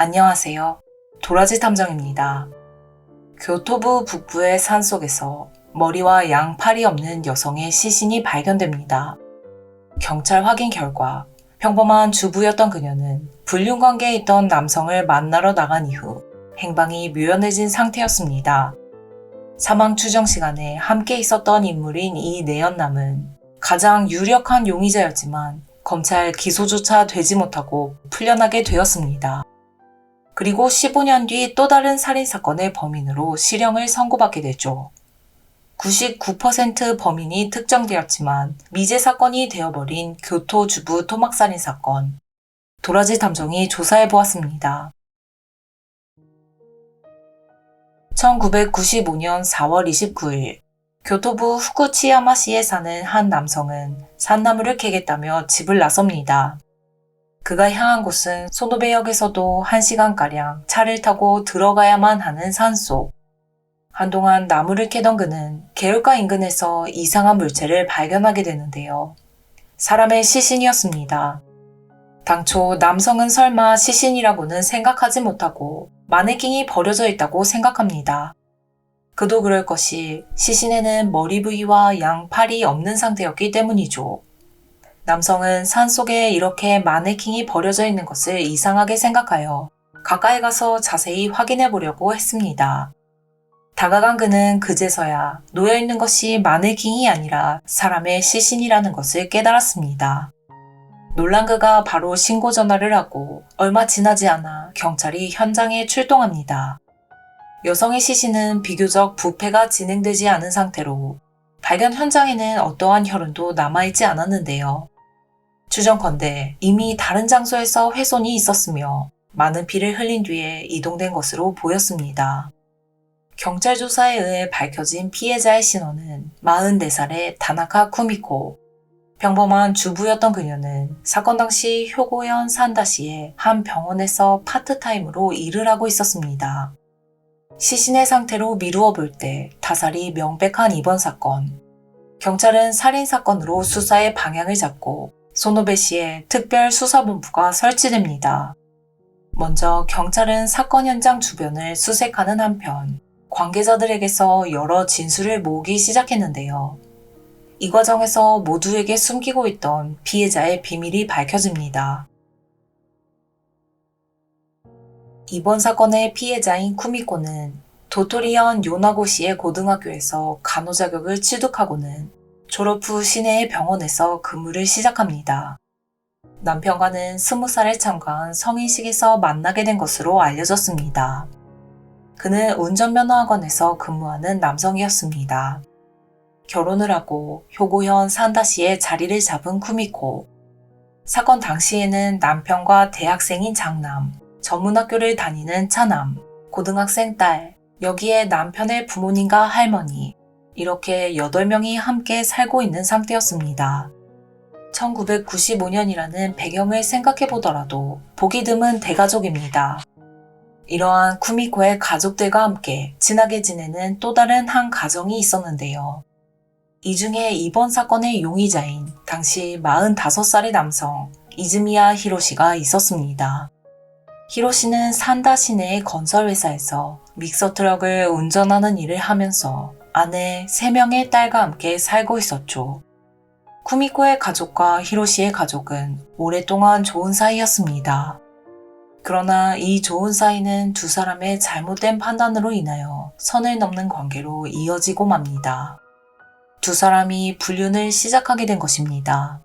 안녕하세요. 도라지 탐정입니다. 교토부 북부의 산 속에서 머리와 양팔이 없는 여성의 시신이 발견됩니다. 경찰 확인 결과 평범한 주부였던 그녀는 불륜 관계에 있던 남성을 만나러 나간 이후 행방이 묘연해진 상태였습니다. 사망 추정 시간에 함께 있었던 인물인 이 내연남은 가장 유력한 용의자였지만 검찰 기소조차 되지 못하고 풀려나게 되었습니다. 그리고 15년 뒤 또 다른 살인사건의 범인으로 실형을 선고받게 되죠. 99% 범인이 특정되었지만 미제 사건이 되어버린 교토 주부 토막살인 사건. 도라지 탐정이 조사해 보았습니다. 1995년 4월 29일 교토부 후쿠치야마시에 사는 한 남성은 산나무를 캐겠다며 집을 나섭니다. 그가 향한 곳은 소노베역에서도 1시간가량 차를 타고 들어가야만 하는 산속. 한동안 나무를 캐던 그는 개울가 인근에서 이상한 물체를 발견하게 되는데요. 사람의 시신이었습니다. 당초 남성은 설마 시신이라고는 생각하지 못하고 마네킹이 버려져 있다고 생각합니다. 그도 그럴 것이 시신에는 머리 부위와 양 팔이 없는 상태였기 때문이죠. 남성은 산 속에 이렇게 마네킹이 버려져 있는 것을 이상하게 생각하여 가까이 가서 자세히 확인해 보려고 했습니다. 다가간 그는 그제서야 놓여 있는 것이 마네킹이 아니라 사람의 시신이라는 것을 깨달았습니다. 놀란 그가 바로 신고 전화를 하고 얼마 지나지 않아 경찰이 현장에 출동합니다. 여성의 시신은 비교적 부패가 진행되지 않은 상태로 발견 현장에는 어떠한 혈흔도 남아있지 않았는데요. 추정컨대 이미 다른 장소에서 훼손이 있었으며 많은 피를 흘린 뒤에 이동된 것으로 보였습니다. 경찰 조사에 의해 밝혀진 피해자의 신원은 44살의 다나카 쿠미코. 평범한 주부였던 그녀는 사건 당시 효고현 산다시의 한 병원에서 파트타임으로 일을 하고 있었습니다. 시신의 상태로 미루어 볼때 타살이 명백한 이번 사건. 경찰은 살인 사건으로 수사의 방향을 잡고 소노베 시의 특별 수사본부가 설치됩니다. 먼저 경찰은 사건 현장 주변을 수색하는 한편 관계자들에게서 여러 진술을 모으기 시작했는데요. 이 과정에서 모두에게 숨기고 있던 피해자의 비밀이 밝혀집니다. 이번 사건의 피해자인 쿠미코는 도토리현 요나고시의 고등학교에서 간호 자격을 취득하고는 졸업 후 시내의 병원에서 근무를 시작합니다. 남편과는 20살에 참가한 성인식에서 만나게 된 것으로 알려졌습니다. 그는 운전면허학원에서 근무하는 남성이었습니다. 결혼을 하고 효고현 산다시의 자리를 잡은 쿠미코. 사건 당시에는 남편과 대학생인 장남, 전문학교를 다니는 차남, 고등학생 딸, 여기에 남편의 부모님과 할머니, 이렇게 8명이 함께 살고 있는 상태였습니다. 1995년이라는 배경을 생각해 보더라도 보기 드문 대가족입니다. 이러한 쿠미코의 가족들과 함께 친하게 지내는 또 다른 한 가정이 있었는데요. 이 중에 이번 사건의 용의자인 당시 45살의 남성 이즈미야 히로시가 있었습니다. 히로시는 산다 시내의 건설회사에서 믹서 트럭을 운전하는 일을 하면서 아내 3명의 딸과 함께 살고 있었죠. 쿠미코의 가족과 히로시의 가족은 오랫동안 좋은 사이였습니다. 그러나 이 좋은 사이는 두 사람의 잘못된 판단으로 인하여 선을 넘는 관계로 이어지고 맙니다. 두 사람이 불륜을 시작하게 된 것입니다.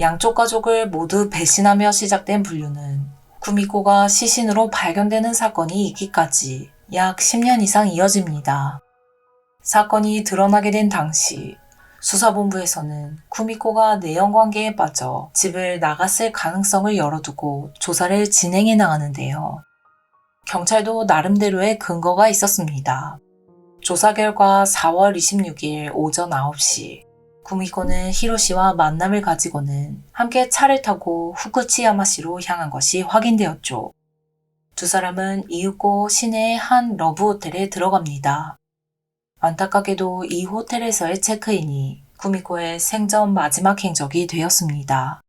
양쪽 가족을 모두 배신하며 시작된 불륜은 구미코가 시신으로 발견되는 사건이 있기까지 약 10년 이상 이어집니다. 사건이 드러나게 된 당시 수사본부에서는 구미코가 내연관계에 빠져 집을 나갔을 가능성을 열어두고 조사를 진행해 나가는데요. 경찰도 나름대로의 근거가 있었습니다. 조사 결과 4월 26일 오전 9시 구미코는 히로시와 만남을 가지고는 함께 차를 타고 후쿠치야마시로 향한 것이 확인되었죠. 두 사람은 이윽고 시내의 한 러브 호텔에 들어갑니다. 안타깝게도 이 호텔에서의 체크인이 구미코의 생전 마지막 행적이 되었습니다.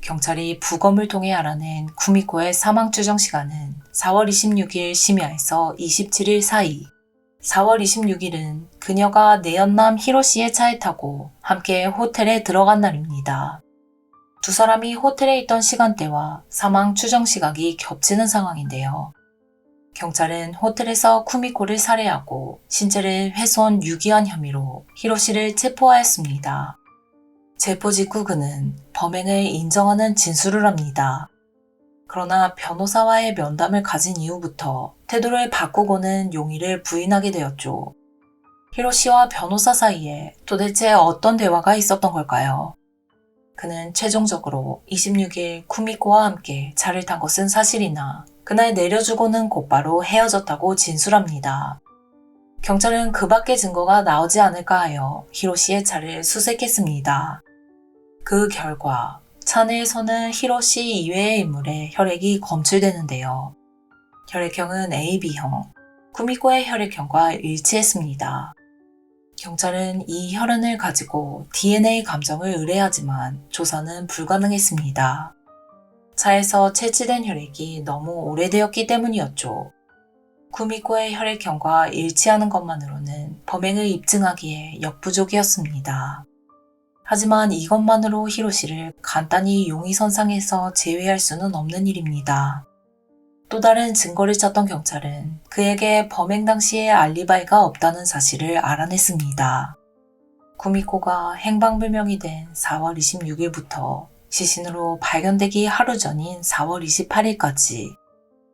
경찰이 부검을 통해 알아낸 구미코의 사망 추정 시간은 4월 26일 심야에서 27일 사이. 4월 26일은 그녀가 내연남 히로시의 차에 타고 함께 호텔에 들어간 날입니다. 두 사람이 호텔에 있던 시간대와 사망 추정 시각이 겹치는 상황인데요. 경찰은 호텔에서 쿠미코를 살해하고 신체를 훼손 유기한 혐의로 히로시를 체포하였습니다. 체포 직후 그는 범행을 인정하는 진술을 합니다. 그러나 변호사와의 면담을 가진 이후부터 태도를 바꾸고는 용의를 부인하게 되었죠. 히로시와 변호사 사이에 도대체 어떤 대화가 있었던 걸까요? 그는 최종적으로 26일 쿠미코와 함께 차를 탄 것은 사실이나 그날 내려주고는 곧바로 헤어졌다고 진술합니다. 경찰은 그 밖의 증거가 나오지 않을까 하여 히로시의 차를 수색했습니다. 그 결과 차 내에서는 히로시 이외의 인물의 혈액이 검출되는데요. 혈액형은 AB형, 구미코의 혈액형과 일치했습니다. 경찰은 이 혈흔을 가지고 DNA 감정을 의뢰하지만 조사는 불가능했습니다. 차에서 채취된 혈액이 너무 오래되었기 때문이었죠. 구미코의 혈액형과 일치하는 것만으로는 범행을 입증하기에 역부족이었습니다. 하지만 이것만으로 히로시를 간단히 용의선상에서 제외할 수는 없는 일입니다. 또 다른 증거를 찾던 경찰은 그에게 범행 당시에 알리바이가 없다는 사실을 알아냈습니다. 구미코가 행방불명이 된 4월 26일부터 시신으로 발견되기 하루 전인 4월 28일까지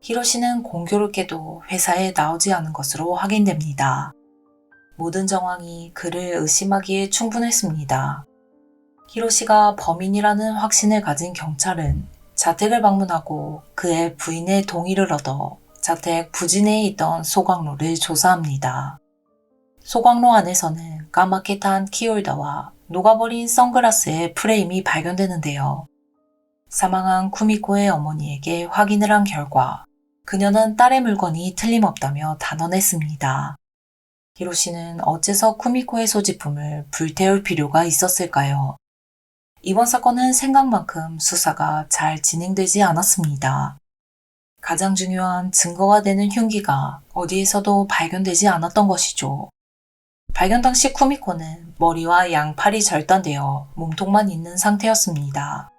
히로시는 공교롭게도 회사에 나오지 않은 것으로 확인됩니다. 모든 정황이 그를 의심하기에 충분했습니다. 히로시가 범인이라는 확신을 가진 경찰은 자택을 방문하고 그의 부인의 동의를 얻어 자택 부진해에 있던 소광로를 조사합니다. 소광로 안에서는 까맣게 탄 키홀더와 녹아버린 선글라스의 프레임이 발견되는데요. 사망한 쿠미코의 어머니에게 확인을 한 결과 그녀는 딸의 물건이 틀림없다며 단언했습니다. 히로시는 어째서 쿠미코의 소지품을 불태울 필요가 있었을까요? 이번 사건은 생각만큼 수사가 잘 진행되지 않았습니다. 가장 중요한 증거가 되는 흉기가 어디에서도 발견되지 않았던 것이죠. 발견 당시 쿠미코는 머리와 양팔이 절단되어 몸통만 있는 상태였습니다.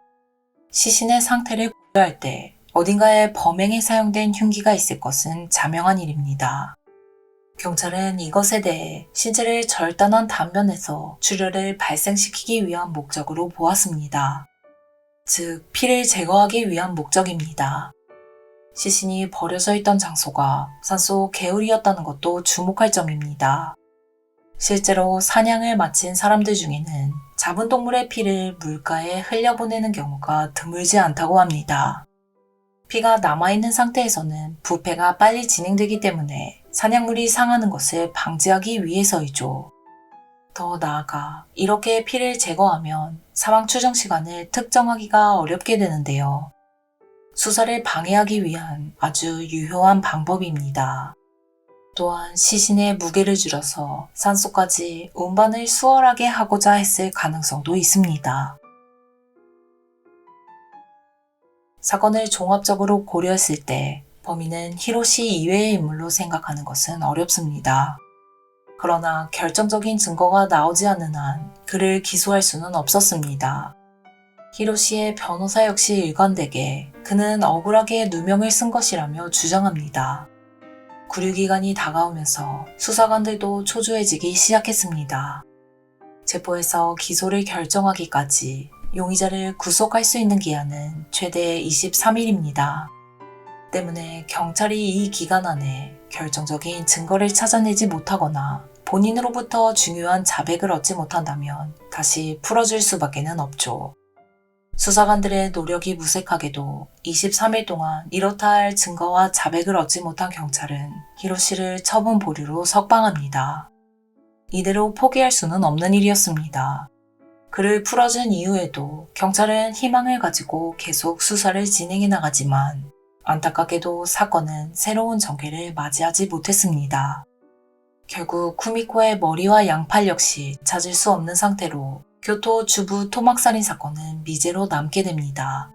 시신의 상태를 고려할 때 어딘가에 범행에 사용된 흉기가 있을 것은 자명한 일입니다. 경찰은 이것에 대해 신체를 절단한 단면에서 출혈을 발생시키기 위한 목적으로 보았습니다. 즉, 피를 제거하기 위한 목적입니다. 시신이 버려져 있던 장소가 산속 개울이었다는 것도 주목할 점입니다. 실제로 사냥을 마친 사람들 중에는 잡은 동물의 피를 물가에 흘려보내는 경우가 드물지 않다고 합니다. 피가 남아있는 상태에서는 부패가 빨리 진행되기 때문에 사냥물이 상하는 것을 방지하기 위해서이죠. 더 나아가 이렇게 피를 제거하면 사망 추정 시간을 특정하기가 어렵게 되는데요. 수사를 방해하기 위한 아주 유효한 방법입니다. 또한 시신의 무게를 줄여서 산소까지 운반을 수월하게 하고자 했을 가능성도 있습니다. 사건을 종합적으로 고려했을 때 범인은 히로시 이외의 인물로 생각하는 것은 어렵습니다. 그러나 결정적인 증거가 나오지 않는 한 그를 기소할 수는 없었습니다. 히로시의 변호사 역시 일관되게 그는 억울하게 누명을 쓴 것이라며 주장합니다. 구류기간이 다가오면서 수사관들도 초조해지기 시작했습니다. 체포해서 기소를 결정하기까지 용의자를 구속할 수 있는 기한은 최대 23일입니다. 때문에 경찰이 이 기간 안에 결정적인 증거를 찾아내지 못하거나 본인으로부터 중요한 자백을 얻지 못한다면 다시 풀어줄 수밖에는 없죠. 수사관들의 노력이 무색하게도 23일 동안 이렇다 할 증거와 자백을 얻지 못한 경찰은 히로시를 처분 보류로 석방합니다. 이대로 포기할 수는 없는 일이었습니다. 그를 풀어준 이후에도 경찰은 희망을 가지고 계속 수사를 진행해 나가지만 안타깝게도 사건은 새로운 전개를 맞이하지 못했습니다. 결국 쿠미코의 머리와 양팔 역시 찾을 수 없는 상태로 교토 주부 토막살인 사건은 미제로 남게 됩니다.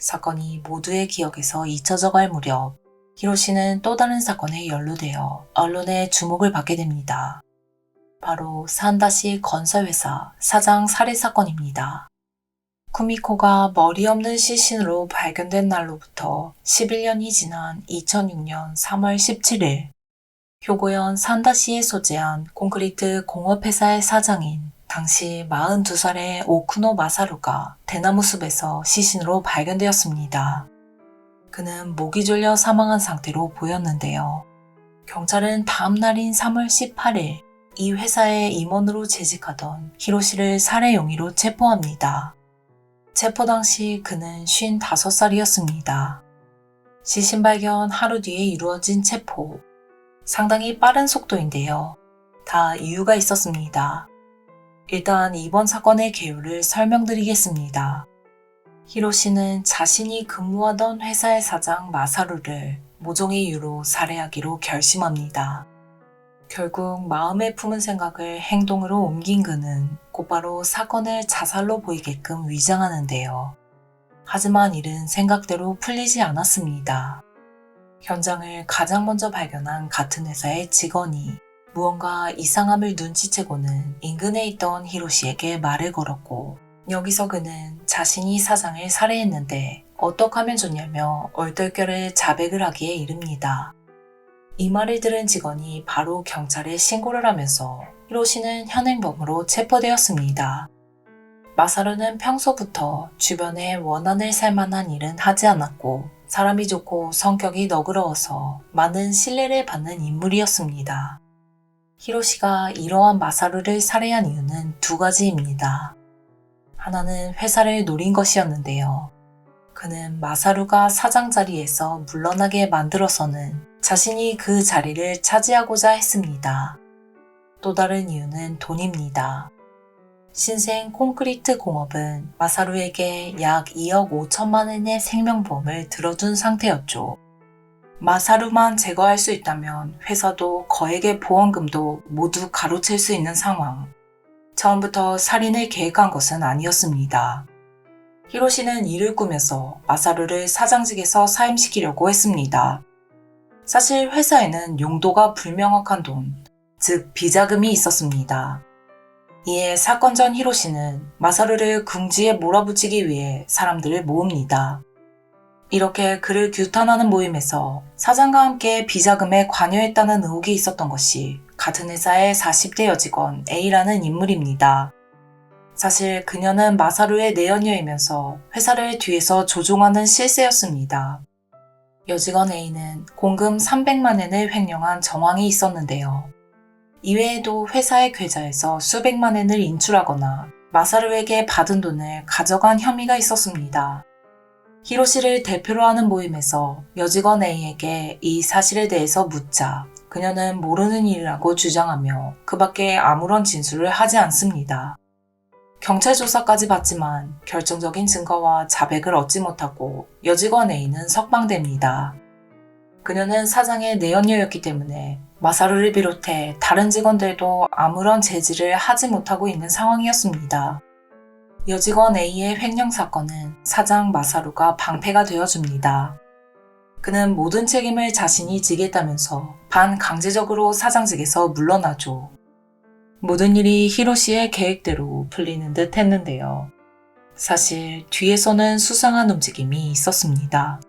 사건이 모두의 기억에서 잊혀져 갈 무렵 히로시는 또 다른 사건에 연루되어 언론의 주목을 받게 됩니다. 바로 산다시 건설회사 사장 살해 사건입니다. 쿠미코가 머리 없는 시신으로 발견된 날로부터 11년이 지난 2006년 3월 17일 효고현 산다시에 소재한 콘크리트 공업회사의 사장인 당시 42살의 오쿠노 마사루가 대나무 숲에서 시신으로 발견되었습니다. 그는 목이 졸려 사망한 상태로 보였는데요. 경찰은 다음 날인 3월 18일 이 회사의 임원으로 재직하던 히로시를 살해 용의로 체포합니다. 체포 당시 그는 55살이었습니다. 시신 발견 하루 뒤에 이루어진 체포. 상당히 빠른 속도인데요. 다 이유가 있었습니다. 일단 이번 사건의 개요를 설명드리겠습니다. 히로시는 자신이 근무하던 회사의 사장 마사루를 모종의 이유로 살해하기로 결심합니다. 결국 마음에 품은 생각을 행동으로 옮긴 그는 곧바로 사건을 자살로 보이게끔 위장하는데요. 하지만 일은 생각대로 풀리지 않았습니다. 현장을 가장 먼저 발견한 같은 회사의 직원이 무언가 이상함을 눈치채고는 인근에 있던 히로시에게 말을 걸었고 여기서 그는 자신이 사장을 살해했는데 어떡 하면 좋냐며 얼떨결에 자백을 하기에 이릅니다. 이 말을 들은 직원이 바로 경찰에 신고를 하면서 히로시는 현행범으로 체포되었습니다. 마사루는 평소부터 주변에 원한을 살 만한 일은 하지 않았고 사람이 좋고 성격이 너그러워서 많은 신뢰를 받는 인물이었습니다. 히로시가 이러한 마사루를 살해한 이유는 두 가지입니다. 하나는 회사를 노린 것이었는데요. 그는 마사루가 사장 자리에서 물러나게 만들어서는 자신이 그 자리를 차지하고자 했습니다. 또 다른 이유는 돈입니다. 신생 콘크리트 공업은 마사루에게 약 2억 5천만 원의 생명보험을 들어준 상태였죠. 마사루만 제거할 수 있다면 회사도 거액의 보험금도 모두 가로챌 수 있는 상황. 처음부터 살인을 계획한 것은 아니었습니다. 히로시는 이를 꾸며서 마사루를 사장직에서 사임시키려고 했습니다. 사실 회사에는 용도가 불명확한 돈, 즉 비자금이 있었습니다. 이에 사건 전 히로시는 마사루를 궁지에 몰아붙이기 위해 사람들을 모읍니다. 이렇게 그를 규탄하는 모임에서 사장과 함께 비자금에 관여했다는 의혹이 있었던 것이 같은 회사의 40대 여직원 A라는 인물입니다. 사실 그녀는 마사루의 내연녀이면서 회사를 뒤에서 조종하는 실세였습니다. 여직원 A는 공금 300만 엔을 횡령한 정황이 있었는데요. 이외에도 회사의 계좌에서 수백만 엔을 인출하거나 마사루에게 받은 돈을 가져간 혐의가 있었습니다. 히로시를 대표로 하는 모임에서 여직원 A에게 이 사실에 대해서 묻자 그녀는 모르는 일이라고 주장하며 그 밖에 아무런 진술을 하지 않습니다. 경찰 조사까지 받지만 결정적인 증거와 자백을 얻지 못하고 여직원 A는 석방됩니다. 그녀는 사장의 내연녀였기 때문에 마사루를 비롯해 다른 직원들도 아무런 제지를 하지 못하고 있는 상황이었습니다. 여직원 A의 횡령 사건은 사장 마사루가 방패가 되어줍니다. 그는 모든 책임을 자신이 지겠다면서 반강제적으로 사장직에서 물러나죠. 모든 일이 히로시의 계획대로 풀리는 듯 했는데요. 사실 뒤에서는 수상한 움직임이 있었습니다.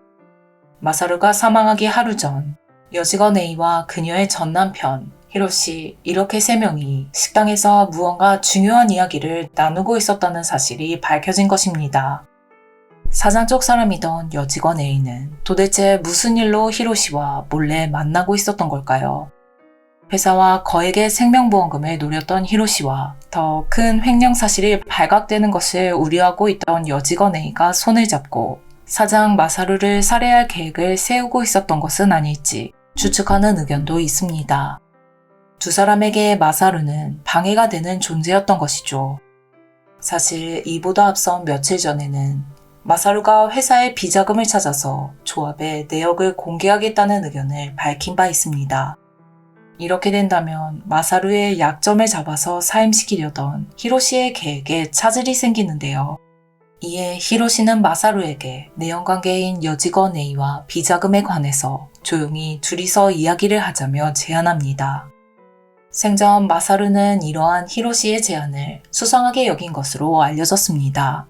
마사루가 사망하기 하루 전 여직원 A와 그녀의 전 남편 히로시 이렇게 세 명이 식당에서 무언가 중요한 이야기를 나누고 있었다는 사실이 밝혀진 것입니다. 사장 쪽 사람이던 여직원 A는 도대체 무슨 일로 히로시와 몰래 만나고 있었던 걸까요? 회사와 거액의 생명보험금을 노렸던 히로시와 더 큰 횡령 사실이 발각되는 것을 우려하고 있던 여직원 A가 손을 잡고 사장 마사루를 살해할 계획을 세우고 있었던 것은 아닐지 추측하는 의견도 있습니다. 두 사람에게 마사루는 방해가 되는 존재였던 것이죠. 사실 이보다 앞선 며칠 전에는 마사루가 회사의 비자금을 찾아서 조합의 내역을 공개하겠다는 의견을 밝힌 바 있습니다. 이렇게 된다면 마사루의 약점을 잡아서 사임시키려던 히로시의 계획에 차질이 생기는데요. 이에 히로시는 마사루에게 내연관계인 여직원 A와 비자금에 관해서 조용히 둘이서 이야기를 하자며 제안합니다. 생전 마사루는 이러한 히로시의 제안을 수상하게 여긴 것으로 알려졌습니다.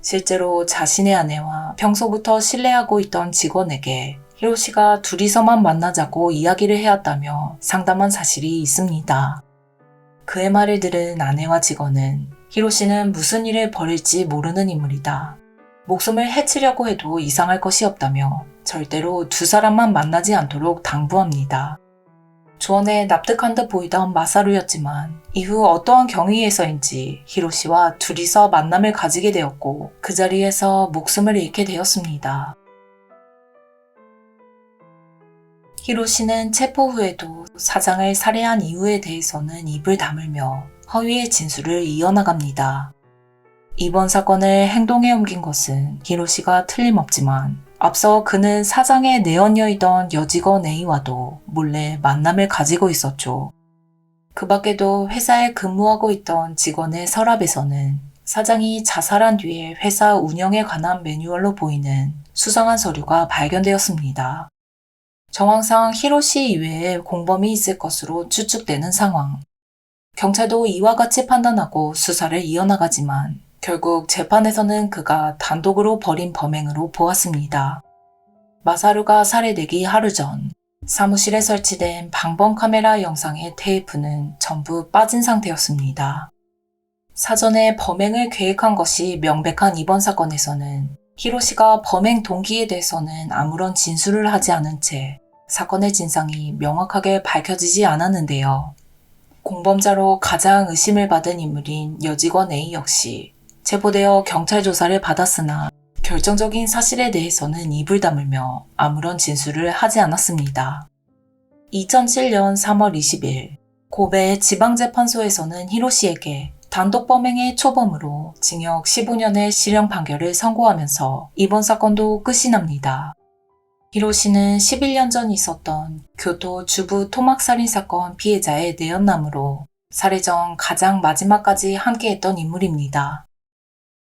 실제로 자신의 아내와 평소부터 신뢰하고 있던 직원에게 히로시가 둘이서만 만나자고 이야기를 해왔다며 상담한 사실이 있습니다. 그의 말을 들은 아내와 직원은 히로시는 무슨 일을 벌일지 모르는 인물이다. 목숨을 해치려고 해도 이상할 것이 없다며 절대로 두 사람만 만나지 않도록 당부합니다. 조언에 납득한 듯 보이던 마사루였지만 이후 어떠한 경위에서인지 히로시와 둘이서 만남을 가지게 되었고 그 자리에서 목숨을 잃게 되었습니다. 히로시는 체포 후에도 사장을 살해한 이유에 대해서는 입을 다물며 허위의 진술을 이어나갑니다. 이번 사건을 행동에 옮긴 것은 히로시가 틀림없지만 앞서 그는 사장의 내연녀이던 여직원 A와도 몰래 만남을 가지고 있었죠. 그 밖에도 회사에 근무하고 있던 직원의 서랍에서는 사장이 자살한 뒤에 회사 운영에 관한 매뉴얼로 보이는 수상한 서류가 발견되었습니다. 정황상 히로시 이외에 공범이 있을 것으로 추측되는 상황. 경찰도 이와 같이 판단하고 수사를 이어나가지만 결국 재판에서는 그가 단독으로 벌인 범행으로 보았습니다. 마사루가 살해되기 하루 전 사무실에 설치된 방범 카메라 영상의 테이프는 전부 빠진 상태였습니다. 사전에 범행을 계획한 것이 명백한 이번 사건에서는 히로시가 범행 동기에 대해서는 아무런 진술을 하지 않은 채 사건의 진상이 명확하게 밝혀지지 않았는데요. 공범자로 가장 의심을 받은 인물인 여직원 A 역시 체포되어 경찰 조사를 받았으나 결정적인 사실에 대해서는 입을 다물며 아무런 진술을 하지 않았습니다. 2007년 3월 20일 고베 지방재판소에서는 히로시에게 단독 범행의 초범으로 징역 15년의 실형 판결을 선고하면서 이번 사건도 끝이 납니다. 히로시는 11년 전 있었던 교토 주부 토막살인 사건 피해자의 내연남으로 살해 전 가장 마지막까지 함께했던 인물입니다.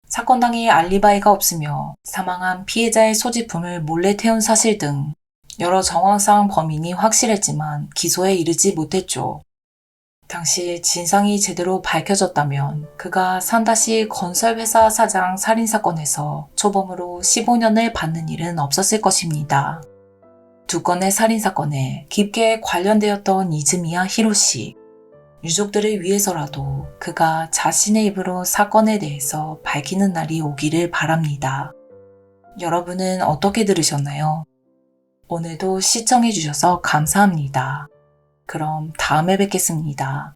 사건 당일 알리바이가 없으며 사망한 피해자의 소지품을 몰래 태운 사실 등 여러 정황상 범인이 확실했지만 기소에 이르지 못했죠. 당시 진상이 제대로 밝혀졌다면 그가 산다시 건설회사 사장 살인사건에서 초범으로 15년을 받는 일은 없었을 것입니다. 두 건의 살인사건에 깊게 관련되었던 이즈미야 히로시. 유족들을 위해서라도 그가 자신의 입으로 사건에 대해서 밝히는 날이 오기를 바랍니다. 여러분은 어떻게 들으셨나요? 오늘도 시청해주셔서 감사합니다. 그럼 다음에 뵙겠습니다.